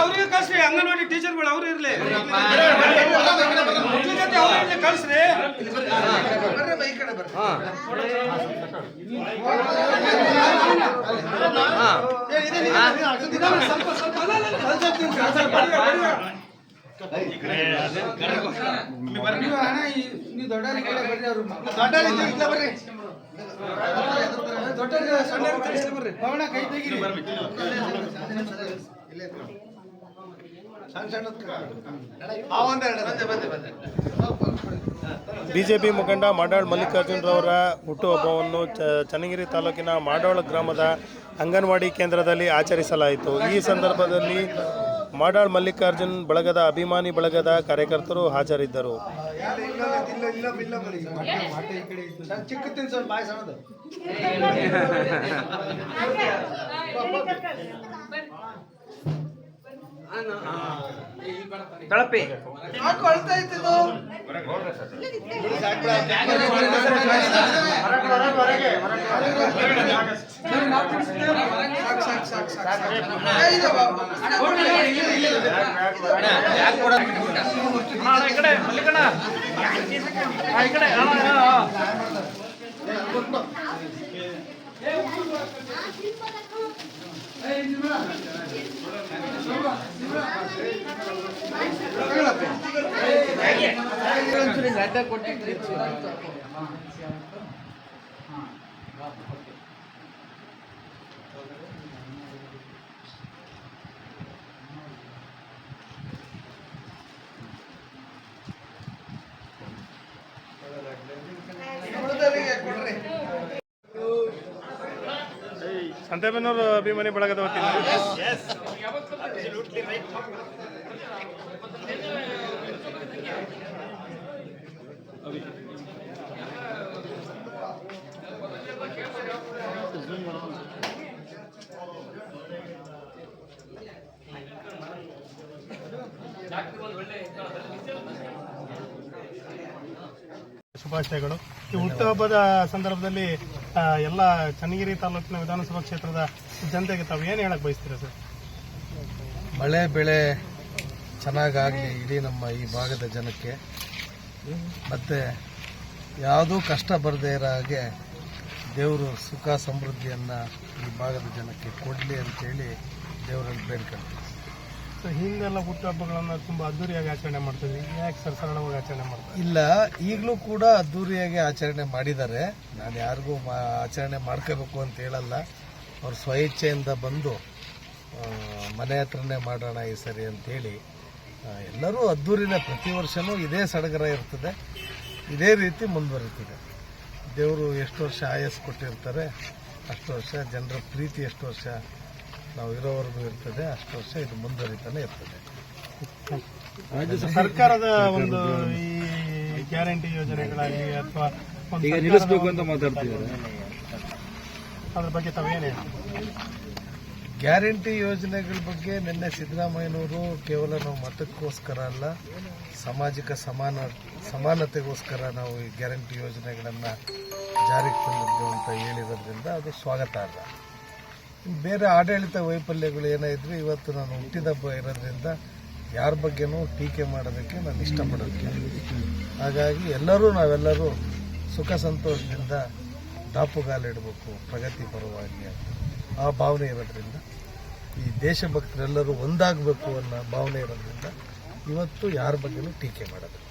ಅವ್ರಿಗೆ ಕಳ್ಸ್ರಿ. ಅಂಗನವಾಡಿ ಟೀಚರ್ಗಳು ಅವ್ರು ಇರ್ಲಿ. ಮಕ್ಳ ಜೊತೆ ಅವ್ರು ಇರ್ಲಿ ಕಳ್ಸ್ರಿ. ದೊಡ್ಡ ಸಣ್ಣ ಬರ್ರಿ ಪವನ ಕೈ ತೆಗೀರಿ. ಬಿಜೆಪಿ ಮುಖಂಡ ಮಾಡಾಳ್ ಮಲ್ಲಿಕಾರ್ಜುನರವರ ಹುಟ್ಟುಹಬ್ಬವನ್ನು ಚ- ಚನ್ನಗಿರಿ ತಾಲೂಕಿನ ಮಾಡಾಳ್ ಗ್ರಾಮದ ಅಂಗನವಾಡಿ ಕೇಂದ್ರದಲ್ಲಿ ಆಚರಿಸಲಾಯಿತು ಈ ಸಂದರ್ಭದಲ್ಲಿ ಮಾಡಾಳ್ ಮಲ್ಲಿಕಾರ್ಜುನ್ ಬಳಗದ ಅಭಿಮಾನಿ ಬಳಗದ ಕಾರ್ಯಕರ್ತರು ಹಾಜರಿದ್ದರು ಇತ್ತಿದು ಈ ಕಡೆ ಮಲ್ಲಿಕಣ್ಣ ಆ, ಈ ಕಡೆ ಅಣ್ಣ, ಅಣ್ಣ, ಅಣ್ಣ. ಸಂತೆಬೆನ್ನೂರು ಅಭಿಮಾನಿ ಬಳಗದ ವತಿಯಿಂದ. ಶುಭಾಶಯಗಳು. ಈ ಹುಟ್ಟುಹಬ್ಬದ ಸಂದರ್ಭದಲ್ಲಿ ಎಲ್ಲ ಚನ್ನಗಿರಿ ತಾಲೂಕಿನ ವಿಧಾನಸಭಾ ಕ್ಷೇತ್ರದ ಜನತೆಗೆ ತಾವು ಏನು ಹೇಳಕ್ ಬಯಸ್ತೀರಾ ಸರ್? ಮಳೆ, ಬೆಳೆ ಚೆನ್ನಾಗಾಗಲಿ ಇಡೀ ನಮ್ಮ ಈ ಭಾಗದ ಜನಕ್ಕೆ. ಮತ್ತೆ ಯಾವುದೂ ಕಷ್ಟ ಬರದೇ ಇರೋ ಹಾಗೆ ದೇವರು ಸುಖ ಸಮೃದ್ಧಿಯನ್ನು ಈ ಭಾಗದ ಜನಕ್ಕೆ ಕೊಡಲಿ ಅಂತೇಳಿ ದೇವರಲ್ಲಿ ಬೇಡ್ಕೊಳ್ತೀವಿ. ಸೊ ಹಿಂದೆಲ್ಲ ಹುಟ್ಟುಹಬ್ಬಗಳನ್ನು ತುಂಬಾ ಅದ್ದೂರಿಯಾಗಿ ಆಚರಣೆ ಮಾಡ್ತಿದ್ವಿ. ಯಾಕೆ ಸರ್ ಆಚರಣೆ ಮಾಡ್ತಾರೆ? ಇಲ್ಲ, ಈಗಲೂ ಕೂಡ ಅದ್ದೂರಿಯಾಗಿ ಆಚರಣೆ ಮಾಡಿದ್ದಾರೆ. ನಾನು ಯಾರಿಗೂ ಆಚರಣೆ ಮಾಡ್ಕೋಬೇಕು ಅಂತ ಹೇಳಲ್ಲ. ಅವ್ರು ಸ್ವಇಚ್ಛೆಯಿಂದ ಬಂದು ಮನೆ ಹತ್ರನೇ ಮಾಡೋಣ ಈ ಸರಿ ಅಂತೇಳಿ ಎಲ್ಲರೂ ಅದ್ದೂರಿನ ಪ್ರತಿ ವರ್ಷವೂ ಇದೇ ಸಡಗರ ಇರ್ತದೆ. ಇದೇ ರೀತಿ ಮುಂದುವರಿತದೆ. ದೇವರು ಎಷ್ಟು ವರ್ಷ ಆಯಸ್ ಕೊಟ್ಟಿರ್ತಾರೆ, ಅಷ್ಟು ವರ್ಷ, ಜನರ ಪ್ರೀತಿ ಎಷ್ಟು ವರ್ಷ ನಾವು ಇರೋವರೆಗೂ ಇರ್ತದೆ ಅಷ್ಟು ವರ್ಷ ಇದು ಮುಂದುವರಿತಾನೆ ಇರ್ತದೆ. ಸರ್ಕಾರದ ಒಂದು ಈ ಗ್ಯಾರಂಟಿ ಯೋಜನೆಗಳಾಗಿ ಅಥವಾ ಈಗ ನಿಲ್ಲಿಸಬೇಕು ಅಂತ ಮಾತಾಡ್ತಿದ್ದಾರೆ. ಅದ್ರ ಬಗ್ಗೆ ತಾವೇನೇ ಗ್ಯಾರಂಟಿ ಯೋಜನೆಗಳ ಬಗ್ಗೆ ನಿನ್ನೆ ಸಿದ್ದರಾಮಯ್ಯನವರು ಕೇವಲ ನಾವು ಮತಕ್ಕೋಸ್ಕರ ಅಲ್ಲ ಸಾಮಾಜಿಕ ಸಮಾನ ಸಮಾನತೆಗೋಸ್ಕರ ನಾವು ಈ ಗ್ಯಾರಂಟಿ ಯೋಜನೆಗಳನ್ನು ಜಾರಿಗೆ ತಂದಿದ್ದು ಅಂತ ಹೇಳಿರೋದ್ರಿಂದ ಅದು ಸ್ವಾಗತಾರ್ಹ. ಬೇರೆ ಆಡಳಿತ ವೈಫಲ್ಯಗಳು ಏನೇ ಇವತ್ತು ನಾನು ಹುಟ್ಟಿದ ಹುಟ್ಟಿದಬ್ಬ ಇರೋದ್ರಿಂದ ಯಾರ ಬಗ್ಗೆನೂ ಟೀಕೆ ಮಾಡೋದಕ್ಕೆ ನಾನು ಇಷ್ಟಪಡೋದಿಲ್ಲ. ಹಾಗಾಗಿ ಎಲ್ಲರೂ ನಾವೆಲ್ಲರೂ ಸುಖ ಸಂತೋಷದಿಂದ ದಾಪುಗಾಲಿಡಬೇಕು ಪ್ರಗತಿ ಪರವಾಗಿ ಆ ಭಾವನೆ ಇರೋದ್ರಿಂದ, ಈ ದೇಶಭಕ್ತರೆಲ್ಲರೂ ಒಂದಾಗಬೇಕು ಅನ್ನೋ ಭಾವನೆ ಇರೋದ್ರಿಂದ ಇವತ್ತು ಯಾರ ಬಗ್ಗೆನೂ ಟೀಕೆ ಮಾಡೋದು